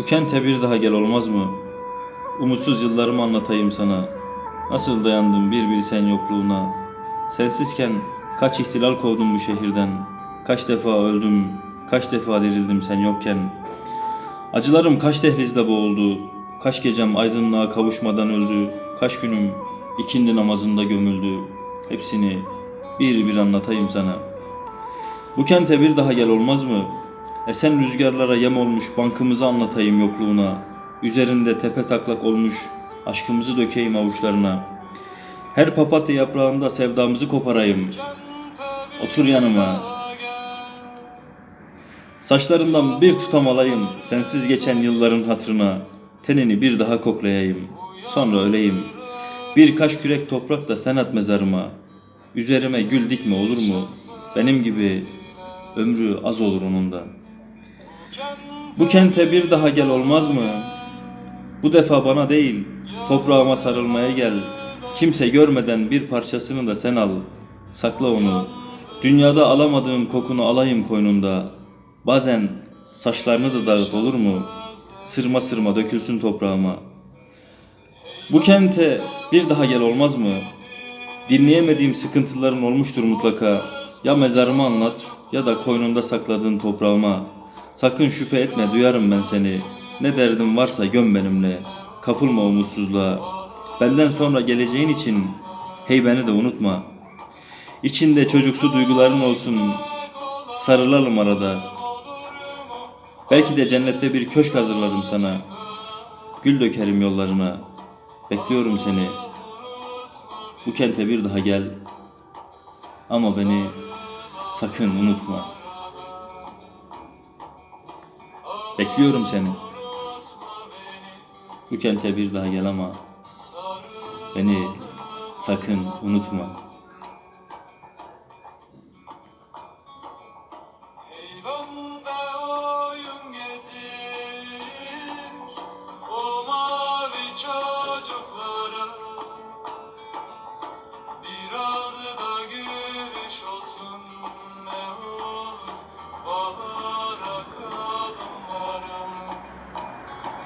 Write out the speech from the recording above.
Bu kente bir daha gel olmaz mı? Umutsuz yıllarımı anlatayım sana. Nasıl dayandım bir bilsen yokluğuna. Sensizken kaç ihtilal kovdum bu şehirden. Kaç defa öldüm, kaç defa dirildim sen yokken. Acılarım kaç dehlizde boğuldu. Kaç gecem aydınlığa kavuşmadan öldü. Kaç günüm ikindi namazında gömüldü. Hepsini bir bir anlatayım sana. Bu kente bir daha gel olmaz mı? Esen rüzgarlara yem olmuş bankımızı anlatayım yokluğuna. Üzerinde tepe taklak olmuş aşkımızı dökeyim avuçlarına. Her papatya yaprağında sevdamızı koparayım. Otur yanıma. Saçlarından bir tutam alayım sensiz geçen yılların hatırına. Tenini bir daha koklayayım. Sonra öleyim. Birkaç kürek toprak da sen at mezarıma. Üzerime gül dikme olur mu? Benim gibi ömrü az olur onun da. Bu kente bir daha gel olmaz mı? Bu defa bana değil, toprağıma sarılmaya gel. Kimse görmeden bir parçasını da sen al. Sakla onu. Dünyada alamadığım kokunu alayım koynunda. Bazen saçlarını da dağıt olur mu? Sırma sırma dökülsün toprağıma. Bu kente bir daha gel olmaz mı? Dinleyemediğim sıkıntıların olmuştur mutlaka. Ya mezarımı anlat ya da koynunda sakladığın toprağıma. Sakın şüphe etme duyarım ben seni. Ne derdin varsa göm benimle. Kapılma umutsuzluğa. Benden sonra geleceğin için hey beni de unutma. İçinde çocuksu duyguların olsun. Sarılalım arada. Belki de cennette bir köşk hazırlarım sana. Gül dökerim yollarına. Bekliyorum seni. Bu kente bir daha gel. Ama beni sakın unutma. Bekliyorum seni. Bu kente bir daha gel ama beni sakın unutma. Eyvanda.